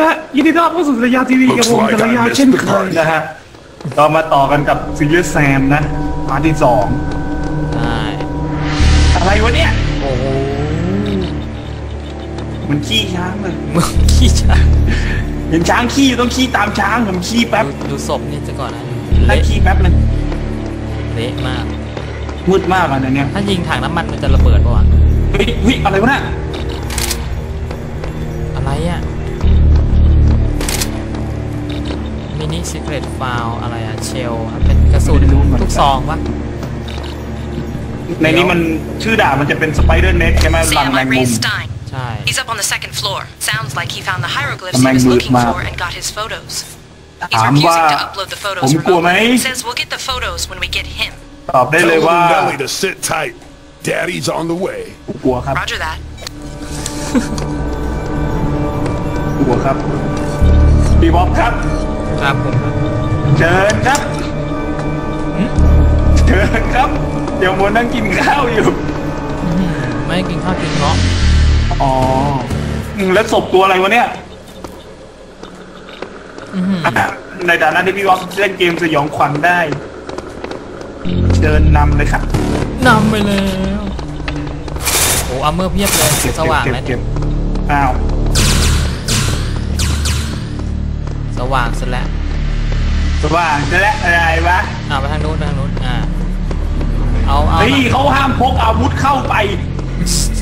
กล่าวสวัสดีครับยินดีต้อนรับเข้าสู่สยามทีวีกับผมกัลยาเช่นเคยนะฮะก็มาต่อกันกับซีรีส์แซมนะพาร์ทที่สองใช่อะไรวะเนี่ยโอ้โหมันขี้ช้างเลยมึงขี้ช้างเห็นช้างขี้ต้องขี้ตามช้างผมขี้แป๊บดูดูศพนี่ซะก่อนนะได้เละขี้แป๊บนึงเละมากมืดมากอะในเนี่ยถ้ายิงถังน้ำมันมันจะระเบิดปะวะเฮ้ยเฮ้ยอะไรวะเนี่ยอะไรอะ มินิซิเ r รตฟาวอะไรอะเชลเป็นกระสุนทุกซองปะในนี้มันชื่อด่ามันจะเป็นสไปเดอร์เน็ตใช่ไหมรัง Sam, แม I งมุม raised Stein. ใช่ He's up on the second floor. Sounds like he found the hieroglyphs Am he I was good, looking ma? for and got his photos. He's ถามว่า refusing to upload the ผม photos กลัวไหม remotely. Says we'll get the photos when we get him. ตอบได้ Tell เลย little ว่า Nelly to sit tight. Daddy's on the way. กลัวครับ Roger that. กลัวครับพี่บ๊อบครับ ครับผมครับเชิญครับเชิญครับ เดี๋ยวมัวนั่งกินข้าวอยู่อื้อหือไม่กินข้าวกินเงาะอ๋ออืมแล้วศพตัวอะไรวะเนี่ยอื้อหือในฐานะที่พี่บ๊อบเล่นเกมสยองขวัญได้ เดินนำเลยครับนำไปแล้วโอ้อัมเมอร์เพียบเลยเก็บสว่างเก็บแล้วเก็บอ้าว ว่างสุดแล้วสว่างจะแล้วอะไรวะอ่าไปทางนู้นไปทางนู้นอ่าเอาเอาเฮ้ยเขาห้ามพกอาวุธเข้าไป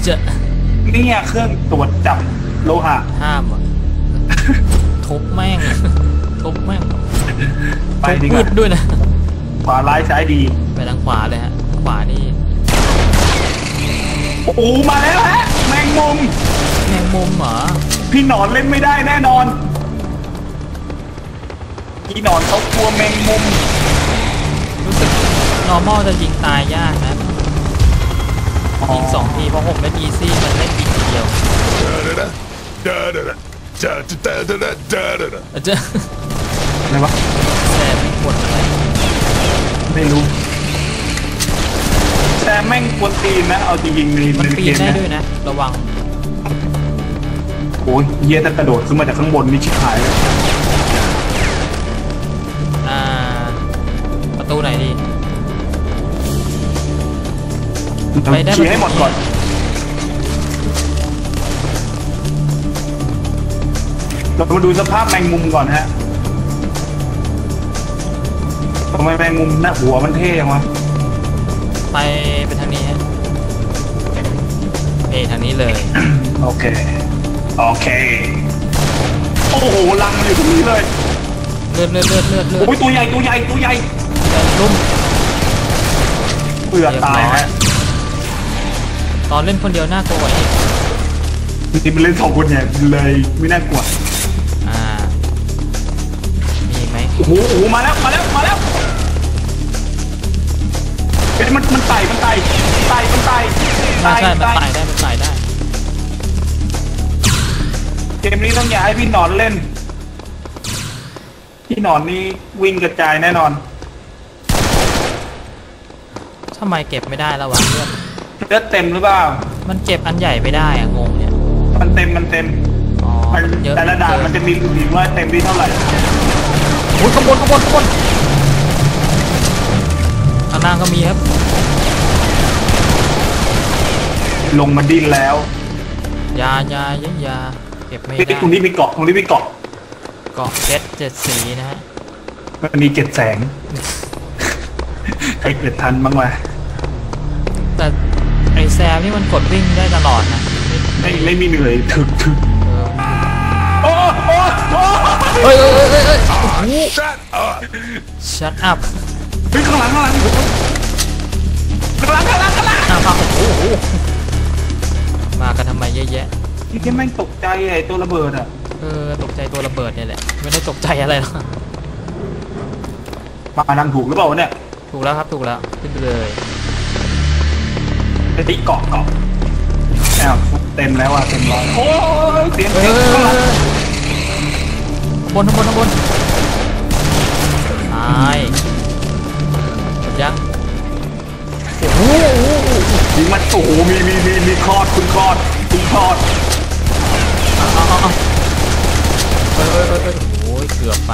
จะเนี่ยเครื่องตรวจจับโลหะห้ามอะทุบแม่งทุบแม่งไปทุบดีกพืว่าชด้วยนะขวาร้ายซ้ายดีไปทางขวาเลยฮะขวานี่โอ้โหมาแล้วฮะแมงมุมแมงมุมเหรอพี่หนอนเล่นไม่ได้แน่นอน พี่หนอนเขากลัวแมงมุม รู้สึก normal จะยิงตายยากนะ ยิงสองทีเพราะผมเล่น easy มันเล่นยิงทีเดียว Da-da-da. Da-da-da. Da-da-da. Da-da-da. อาจจะอะไรวะแสบไม่กดอะไร ไม่รู้แต่แม่งกวนตีนนะ เอาจริงๆในมันในปีเกนมได้เนี่ยด้วยนะ ระวัง โอ้ยเฮียถ้ากระโดดขึ้นมาจากข้างบนนี่ชิบหายเลย ตูไหนดี ไปได้เคลียร์ให้หมดก่อน เรามาดูสภาพแมงมุมก่อนฮะทำไมแมงมุมหน้าหัวมันเท่ยังวะไปไปทางนี้ฮะเอยทางนี้เลย โอเค โอเค โอ้โหลังมันอยู่ตรงนี้เลย เลือดเลือดเลือดเลือดเลือดโอ้ยตัวใหญ่ตัวใหญ่ตัวใหญ่เลือดลุ่มเปลือกตายเรียบร้อยฮะตอนเล่นคนเดียวน่ากลัวกว่าอีกจริงๆมันเล่นสองคนเนี่ยเลยไม่น่ากลัวอ่า มีอีกไหมโอ้โหโอ้โหมาแล้วมาแล้วมาแล้วเฮ้ยมันมันไต่มันไต่ไต่มันไต่น่าใช่มันไต่ตายได้มันตายได้ เกมนี้ต้องอย่าให้พี่หนอนเล่น พี่หนอนนี่วิ่งกระจายแน่นอน ทำไมเก็บไม่ได้แล้ววะเลือดเลือดเต็มหรือเปล่า มันเก็บอันใหญ่ไม่ได้อะงงเนี่ย มันเต็มมันเต็มอ๋อมันมันเยอะแต่ละด่านมันจะมีสีว่าเต็มที่เท่าไหร่โอ้ยขางบวนขางบวนขางบวนข้างล่างก็มีครับ ลงมาดิ้นแล้วยายายายาเก็บไม่เฮ้ยได้ตรงนี้มีเกาะตรงนี้มีเกาะเกาะเพชรเจ็ดสีนะฮะมันมีเกล็ดแสง ใครเกิดทันบ้างวะแต่ไอ แซมนี่มันกดวิ่งได้ตลอดนะไม่ไม่มีเหนื่อยถึกถึกเออโอ้โอ้โอ้เฮ้ยเฮ้ยเฮ้ยเฮ้ยเฮ้ย Shut up. shut up เฮ้ยข้างหลังข้างหลังข้างหลังข้างหลังข้างหลังอ้าวอ้าวโอ้โหมากันทำไมเยอะแยะนี่แค่แม่งตกใจไอ้ตัวระเบิดอะเออตกใจตัวระเบิดเนี่ยแหละไม่ได้ตกใจอะไรหรอกมาทางถูกหรือเปล่าวะเนี่ยถูกแล้วครับถูกแล้วขึ้นไปเลย ไอ้ที่เกาะเกาะอ้าวเต็มแล้วอะเต็มร้อยโอ้ยเสียงเฮ้เสียยงเฮ้ยข้างหลังเฮ้ยบนข้างบนข้างบนตายหมดยังโอ้โหยิงมันโอ้โหมีมีมีมีคลอดคุณคลอดคุณคลอดเอาเอาเอาเกือบไป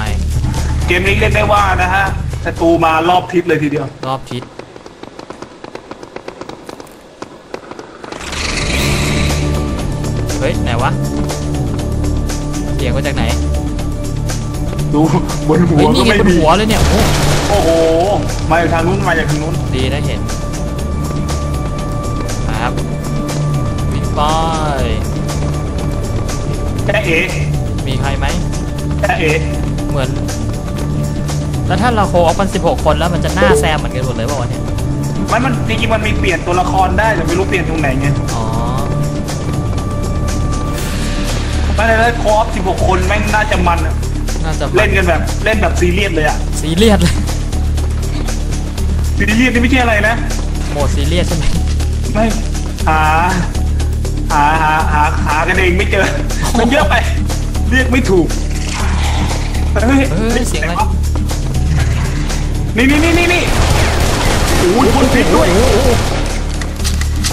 เกมนี้เรียกได้ว่านะฮะศัตรูมารอบทิศเลยทีเดียว รอบทิศ สียงมาจากไหนดูบนหัวเฮ้ยก็นี่ไงไม่บนมีหัวเลยเนี่ยโอ้โอ้โหมาจากทางนู้นมาจากทางนู้นดีนะเห็นครับวิ่งไปแค่เอ๋มีใครไหมแค่เอ๋เหมือน แล้วถ้าเราโคออฟกัน16 คนแล้วมันจะหน้าแซมเหมือนกันหมดเลยเปล่าวะเนี่ย มันมันจริงๆมันมีเปลี่ยนตัวละครได้แต่ไม่รู้เปลี่ยนตรงไหนไงอ๋อ ไม่ได้เลยคอฟ16คนแม่งน่าจะมันอะน่าจะเล่นกันแบบเล่นแบบซีเรียสเลยอะซีเรียสเลยซีเรียสนี่ไม่ใช่อะไรนะโหมดซีเรียสใช่ไหมไม่หาหาหาหาหากันเองไม่เจอ มันเยอะไป เรียกไม่ถูกเฮ้ยเฮ้ยเสียงอะไรนี่นี่นี่นี่นี่โอ้ยคนพิษด้วย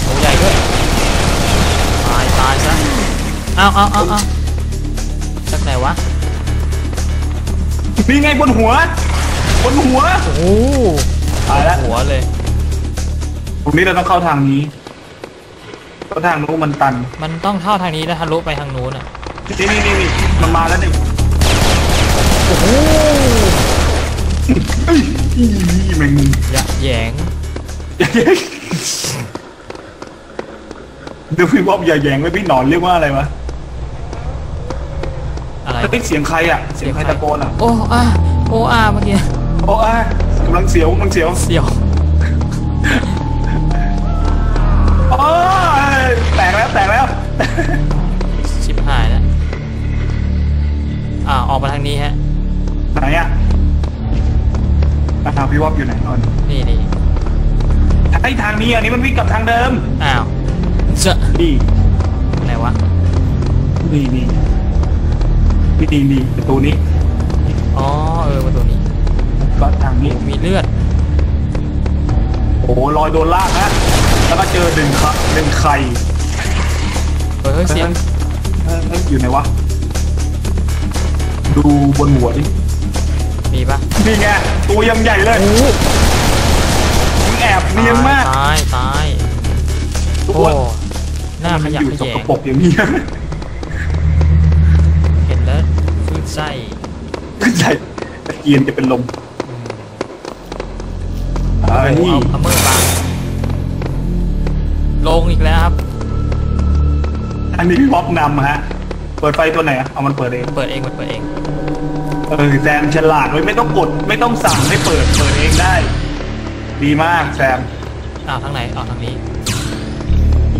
ตัวใหญ่ด้วยตายตายซะเอาเอาเอาเอาจาก ไหนวะ นี่ไงบนหัว บนหัว โอ้โหตายแล้ว หัวเลย ตรงนี้เราต้องเข้าทางนี้เพราะทางนู้นมันตัน มันต้องเข้าทางนี้แล้วทะลุไปทางนู้นอะ นี่นี่นี่นี่มันมาแล้วนี่โอ้โหเอ้ยอีแม่งยะแหยงเดี๋ยวพี่บ๊อบอย่าแหยงไว้พี่หนอนเรียกว่าอะไรวะ อะไรเฮ้ยเสียงใครอะ เสียงใครตะโกนอะ โอ้อาโอ้อาเมื่อกี้โอ้ยกำลังเสียวกำลังเสียวเสียวโอ้ยแตกแล้วแตกแล้วชิบหายแล้วอ่าออกมาทางนี้ฮะไหนอะอะทางพี่บ๊อบอยู่ไหนก่อนนี่นี่ไอ้ทางนี้อันนี้มันวิ่งกลับทางเดิมอ้าวเจะนี่ไหนวะนี่นี่ นี่นี่นี่ประตูนี้อ๋อเออประตูนี้ก็ทางนี้ มีเลือด โอ้โหลอยโดนลากนะ แล้วก็เจอหนึ่งค่ะหนึ่งไข่เฮ้ยเฮ้ยเสียงเอ้ยเอ้ยอยู่ไหนวะ ดูบนหัวดิมีปะนี่ไงตัวยังใหญ่เลยมึงแอบเนียนมากตายตายทุกโอ้คนหน้าขมันยัอกยู่ขสยกง ปรกอย่างนี้ ไส้ใหญ่ตะเกียนจะเป็นลมอ่าโอ้โหนี่เอาเอามือบังลงอีกแล้วครับ อันนี้พี่บ๊อบนำฮะ เปิดไฟตัวไหนอะเอามันเปิดเองเปิดเองมันเปิดเอง เออแซมฉลาดเลยไม่ต้องกด ไม่ต้องสั่งให้เปิด เปิดเองได้ ดีมากแซม อ้าวทางไหนอ้าวทางนี้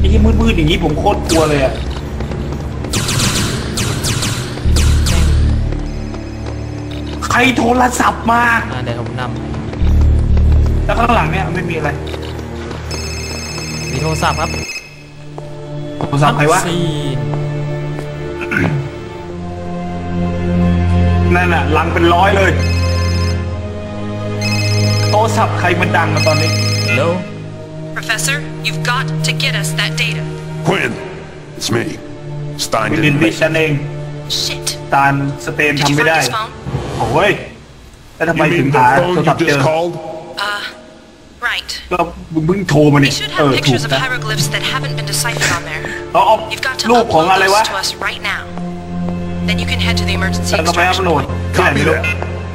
นี่มืดๆอย่างนี้ผมโคตรกลัวเลยอะ รโทรศัพท์มาอ่าเดี๋ยวผมนแล้วข้างหลังเนี่ยไม่มีอะไรำมีโทรศัพท์ครับโทรศัพท์ใครวะซีนนั่นน่ะลังเป็นร้อยเลย โทรศัพท์ใครมันดังอะตอนนี้โล Professor, you've got to get us that data. Quinn, it's me. Stein วิน didn't ดิ make ฉันเอง Shit. ตาลสเตน Did ทำ you ไม่ find ได้ his phone? โอ้ยแล้วทำไม You ถึง mean หา the โทร phone ศั you พท์เจ just อ called? Uh, right. ก็เพิ่งโทรมา We นี่ should เอ have อถูก pictures of นะ hieroglyphs that haven't been deciphered on there. เราเอา You've got to รูปของ upload อะไรวะ those to us right now. Then you can head to the emergency แล้วก็ไปอัพ extraction โหลด point. ที่ไหนไม่รู้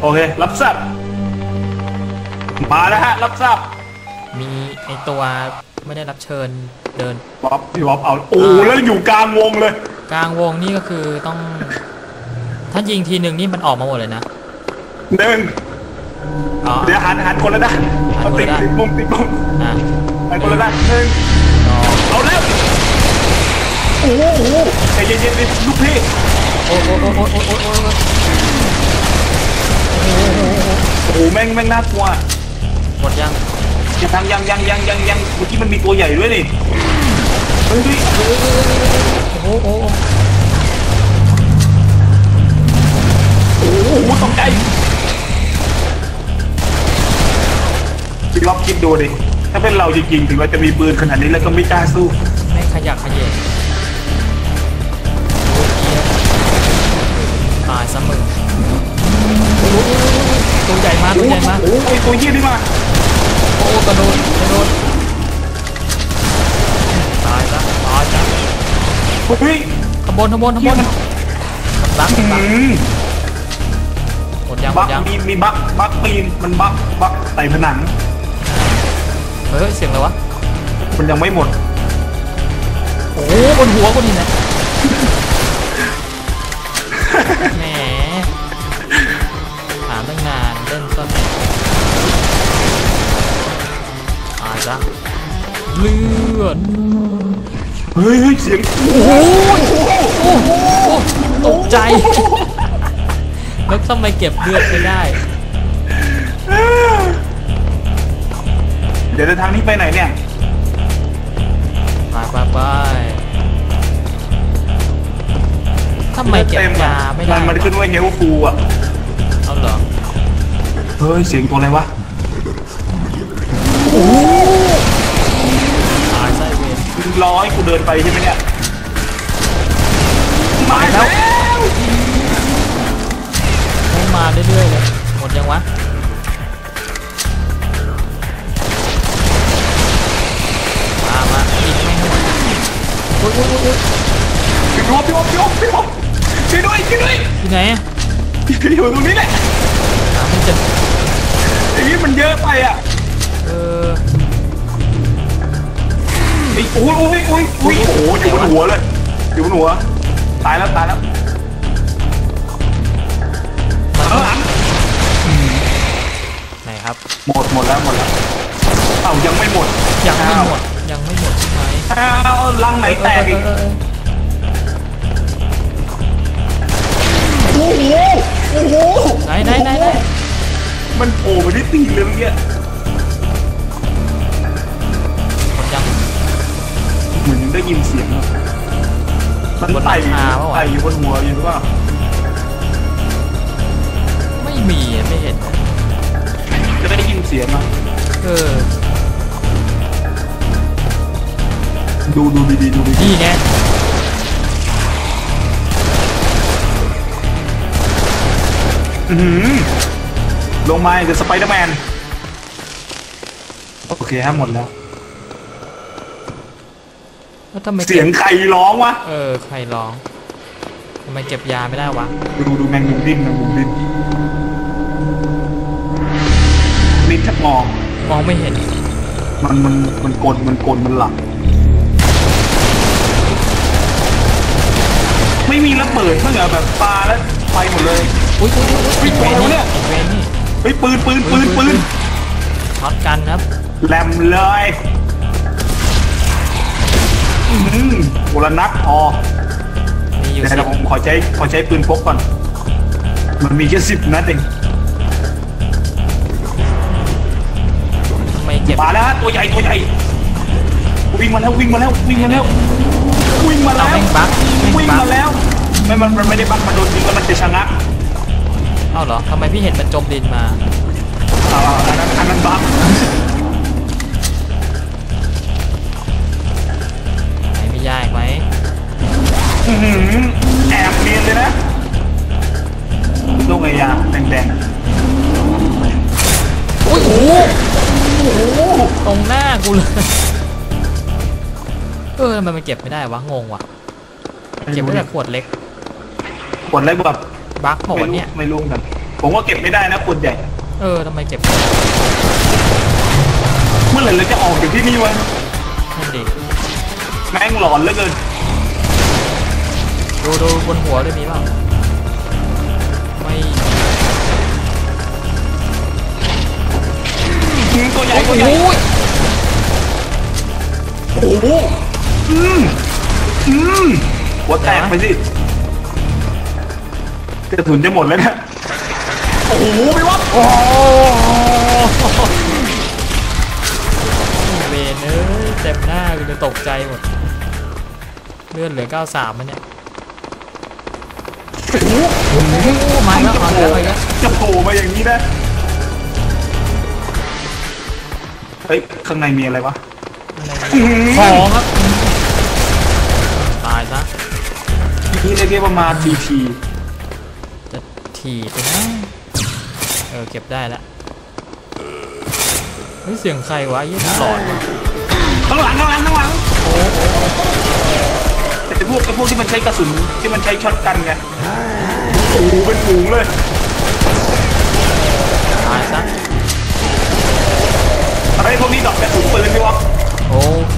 โอเครับทราบมาแล้วฮะรับทราบมีไอตัวไม่ได้รับเชิญเดินบ๊อบพี่บ๊อบเอาโอ้อ่าแล้วอยู่กลางวงเลย กลางวงนี่ก็คือต้อง ถ้ายิงทีหนึ่งนี่มันออกมาหมดเลยนะหนึ่งอ๋อ เดี๋ยวหันหันคนละด้านหันเอาคนติดละด้าน ติดมุมติดมุมอะหันคนละด้านหนึ่งสองเอาแล้วโอ้โหโอ้โหใจเย็นๆดิลูกพี่โอ้โอ้โอ้โอ้โอ้โอ้โอ้โอ้โอ้โหแม่งแม่งน่ากลัวหมดยังยังยังยังยังยังยังเมื่อกี้มันมีตัวใหญ่ด้วยนี่เฮ้ยเฮ้ยโอ้โหโอ้โหโอ้ โหโอ้โหตกใจพี่ล็อกคิดดูดิ ถ้าเป็นเราจริงๆ ถึงเราจะมีปืนขนาดนี้แล้วก็ไม่กล้าสู้ ไม่ขยักขยเยงโอ้ยเหี้ยตายซะมึงมาตัวใหญ่มาโอ้โหไอ้ตัวเหี้ยนี่มาโอ้กระโดดกระโดดตายละตายละเฮ้ยขางบวนขางบวนขางบวนบักอืบักมหมด ยังหมบักดยังมีมีบักบักปีนมันบักบักใส่ผนัง เฮ้ยเสียงอะไรวะมันยังไม่หมด โอ้บนหัวกูนี่นะแหมถามตั้งนานเล่นซ่อนแอบตายละเลือดเฮ้ยเฮ้ยเสียงโอ้โหโอ้โหตกใจ แล้วทำไมเก็บเลือดไม่ได้ เดี๋ยวเดินทางนี้ไปไหนเนี่ย ไปไปไปทำไมเก็บยาไม่ได้นมันขึ้นว่าเฮลฟูอะ เอาเหรอ เฮ้ย เสียงตัวอะไรวะตายไส้เวรร้อยกูเดินไปใช่ไหมเนี่ย ไหนอะอยู่ตรงนี้แหละหาไม่เจออย่างนี้มันเยอะไปอะเออไอ้โอ้ยโอ้ยโอ้ยโอ้ยโอ้โหอยู่บนหัวเลยอยู่บนหัวตายแล้วตายแล้วเออไหนครับ หมดหมดแล้วหมดแล้วเอ้ายังไม่หมดยังไม่หมดยังไม่หมดใช่ไหมอ้าวลังไหนแตกอีก อ้โหโอ้โหไหนไหนไหนไหนมันโผล่มาที่ตีนเลยเมื่อกี้หมดยังเหมือนได้ยินเสียงอะมันไต่บนหลังคาไต่อยู่บนหัวอยู่หรือเปล่าไม่มีอะไม่เห็นอะจะได้ยินเสียงอะเออ ดูดูดีๆดูดีนี่ไง ลงมาเดอะสไปเดอร์แมน โอเคฮะหมดแล้ว แล้วทำไมเสียงใครร้องวะ เออ ใครร้องทำไมเก็บยาไม่ได้วะ ดูดูแมงมุมดิ้นแมงมุมดิ้นลิ้นชักมอง มองไม่เห็น มันมันมันกลนมันกลนมันหลับไม่มีระเบิดเมื่อไงแบบปลาแล้วไปหมดเลย อุ้ยอุ้ยอุ้ยเวนี่เนี่ยอีกเวนี่เฮ้ยปืนปืนปืนปืนช็อตกันครับแหลมเลยอืมโบรานัดพอมีอยู่เดี๋สิยวผมขอใช้ขอใช้ปืนพกก่อน มันมีแค่สิบนัดเองทำไมเก็บมาแล้วฮะตัวใหญ่ตัวใหญ่วิ่งมาแล้ววิ่งมาแล้ววิ่งมาแล้ววิ่งมาเราแล้วแม่งบั๊กแม่งวิ่งบั๊กมาแล้วไม่มันมันไม่ได้บักมันโดนยิงแล้วมันจะชะงัก เอ้าเหรอทำไมพี่เห็นมันจมดินมาอ่าอันนั้นอันนั้นบักไหนมียาอีกไหมอื้อหือแอบเนียนเลยนะลูกไอ้ยาแดงอุ้ยโอ้โหตรงหน้ากูเลยเออทำไมมันเก็บไม่ได้วะงงว่ะๆเก็บไว้แต่ขวดเล็กขวดเล็กแบบ บั๊กบอกไม่ว่ารู้เนี่ย ไม่รู้เหมือนกันผมว่าเก็บไม่ได้นะขวดใหญ่ เออทำไมเก็บ เมื่อไหร่เราจะออกจากที่นี่วะนั่นดิแม่งหลอนเหลือเกิน ดูดูบนหัวด้วยมีเปล่าไม่อืมตัวใหญ่ตัวใหญ่โอ้ยโอ้โหอืมอืมหัวแตกไปสิ กระสุนจะหมดแล้วนะโอ้โหไม่ว่าโอ้เวนเอ้ยเต็มหน้ากูเลยตกใจหมด เลือดเหลือ 93มันเนี่ยโอ้โหโอ้มาแล้วมาแล้วมาแล้วจะโผล่มาอย่างนี้นะเฮ้ยข้างในมีอะไรวะอะไรเนี่ยของครับ ตายซะที่เรียกว่ามาทีทีจะ ถีบไปนะเออเก็บได้แล้วฮ้ยเสียงใครวะยี่หลอนข้างหลังข้างหลังข้างหลังแต่ไอ้พวกไอ้พวกที่มันใช้กระสุนที่มันใช้ช็อตกันไงโอ้โหเป็นฝูงเลยตายซะไอ้พวกนี้ดอกกระสุนปืนพี่วะโอเค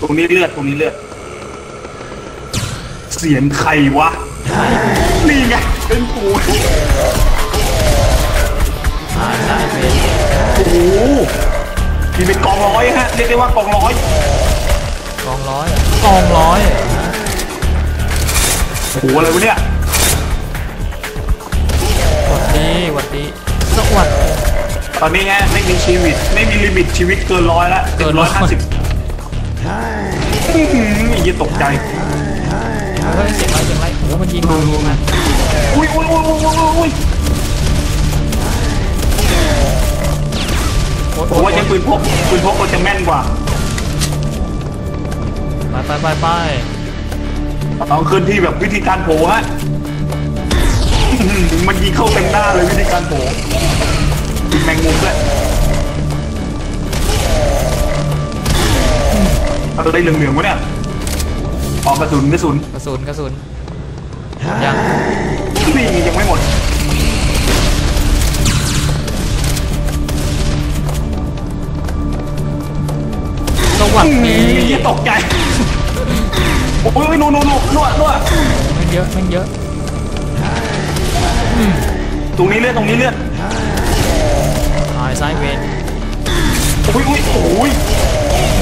ตรงนี้เลือดตรงนี้เลือดเสียงใครวะ นี่ไง เป็นฝูงตายซะไอ้เวรโอ้โหนี่เป็นกองร้อยฮะ เรียกได้ว่ากองร้อยกองร้อยอะกองร้อยอะโอ้โหอะไรวะเนี่ยหวัดดีหวัดดีสวัสดีตอนนี้ฮะไม่มีชีวิต ไม่มีลิมิตชีวิตเกินร้อยละเกินร้ร้ออยยห้าสิบยี่ตกใจเฮ้ยเสียงอะไรเสียงอะไร โอ้มันยิงมายิงมาอุ้ยอุ้ยอุ้ยอุ้ยอุ้ยอุ้ยโอ๊ยผมโอ๊ว่ายใช้ปืนพกปืนพกก็จะแม่นกว่าไปไปไปไปต้องเคลื่อนที่แบบวิธีการโผล่ฮะอื้อหือมันยิงเข้าเต็มหน้าเลยวิธีการโผล่ยิงแมงมุมด้วยเอาตัวได้เหลืองๆวะเนี่ยออกกระสุนกระสุนกระสุนกระสุน ยังนี่ยังไม่หมดสวัสอืดีมยี่ตกใจ โอ้ยนู่นนู่นนู่นนวดนวดมันเยอะมันเยอะ ตรงนี้เลือดตรงนี้เลือดตายซ้ายเวรโอ้ยโอ้ยโอ้ย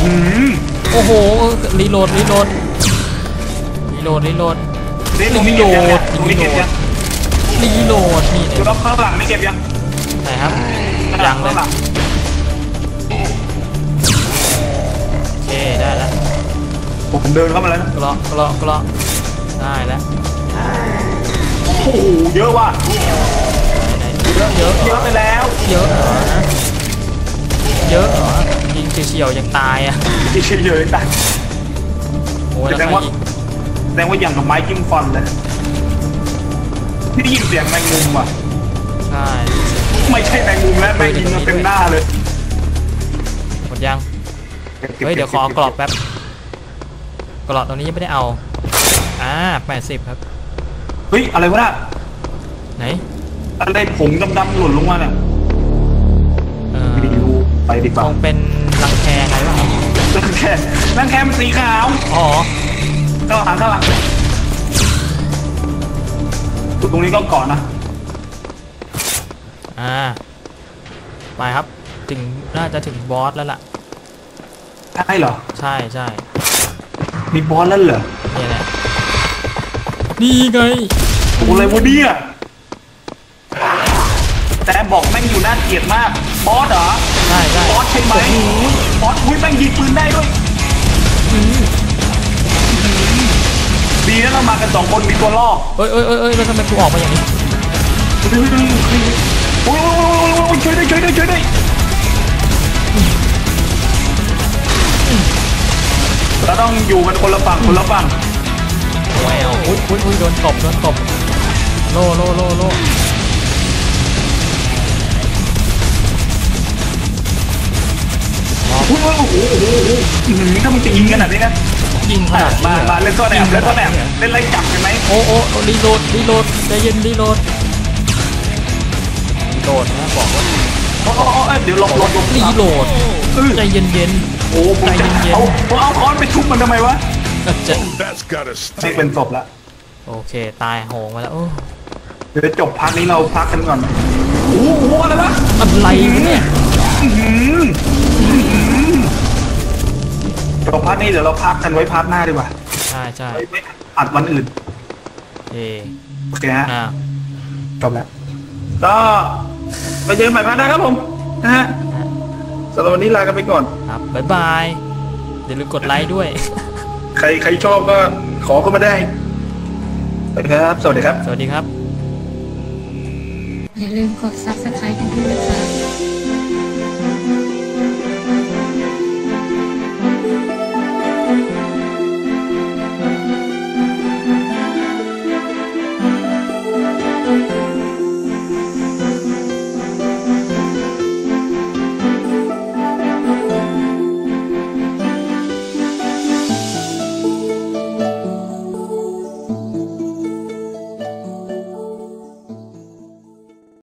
อืมโอ้โหรีโหลดรีโหลดรีโหลดรีโหลด นี่ตรงนี้เก็บยังเนี่ยตรงนี้เก็บยังรีโหลดนี่จุดรับข้างหลังไม่เก็บยังไหนครับยังเลยข้างหลังโอเคได้แล้วผมเดินเข้ามาแล้วนะกรอกกรอกกรอกได้แล้วโอ้โหเยอะว่ะไหนๆเยอะเยอะเยอะไปแล้วเยอะเหรอเยอะเหรอยิงเฉียวๆยังตายอะอีกเยอะแต่โอ้ยแล้วแสดงใครว่ายิงแส ดงว่าอย่างกับไม้จิ้มฟันเลยที่ได้ยินเสียงแมงมุมว่ะ ใช่ไม่ใช่แมงมุมแล้วแมงยิงมาเต็มหน้าเลยหมดยัง เฮ้ย เดี๋ยวขอเอากรอบแป๊บ กรอบตรงนี้ยังไม่ได้เอา อ่าแปดสิบครับ เฮ้ย อะไรวะน่ะไหน อะไรผงดำๆหล่นลงมาเนี่ยเออไม่รู้ไปดีกคว่างเป็นรังแคไงวะครับนั่นแค่นั่นแค่มันสีขาว อ๋อ ข้างหลังข้างหลังตรงนี้ก็ก่อนนะอ่าไปครับถึงน่าจะถึงบอสแล้วล่ะ ใช่เหรอ ใช่ใช่มีบอสแล้วเหรอนี่แหละนี่ไงโอ้อะไรวะเนี่ยแต่บอกแม่งอยู่น่าเกลียดมาก บอสเหรอ ใช่ใช่บอสใช่ไหมบอสอุ้ยแม่งยิงปืนได้ด้วย ดีนะเรามากันสองคนมีตัวล่อเอ้ยเอ้ยเอ้ยเอ้ยแล้วทำไมกูออกมาอย่างนี้โอ้ยโอ้ยโอ้ยโอ้ยโอ้ยช่วยด้วยช่วยด้วยช่วยด้วยเราต้องอยู่กันคนละฝั่งคนละฝั่งแววอุ้ยอุ้ยอุ้ยโดนตบโดนตบโลโลโลโลโอ้ยโอ้ยโอ้โหโอ้โหโอ้โหอื้อหือถ้ามึงจะยิงขนาดนี้นะ ยิงขนาดนี้มาเหรอมาเล่นซ่อนแอบเล่นซ่อนแอบเล่นไล่จับใช่ไหมโอ้โอ้โอ้รีโหลดรีโหลดใจเย็นรีโหลดรีโหลดนะบอกว่าโอ้โอ้โอ้เอ้ยเดี๋ยวหลบหลบหลบรีโหลดเออใจเย็นเย็นโอ้ผมจะใจเย็นๆเอาผมเอาค้อนไปทุบมันทำไมวะๆก็จะ That's gotta นี่ stop. เป็นศพละโอเคตายโหงมาแล้วโอ้เดี๋ยวจบพักนี้เราพักกันก่อนโอ้โหอะไรวะอะไรวะเนี่ย จบพักนี้เดี๋ยวเราพักกันไว้พักหน้าดีกว่าใช่ใช่ไม่อัดวันอื่นเอโอเคฮะอ่าจบแล้วก็ไปเจอกันใหม่พักหน้าครับผมนะฮะสำหรับวันนี้ลากันไปก่อน ครับบ๊ายบายอย่าลืมกดไลค์ด้วย ใครใครชอบก็ขอเข้ามาได้ไปครับ สวัสดีครับ สวัสดีครับ อย่าลืมกด subscribe กันด้วยนะคะ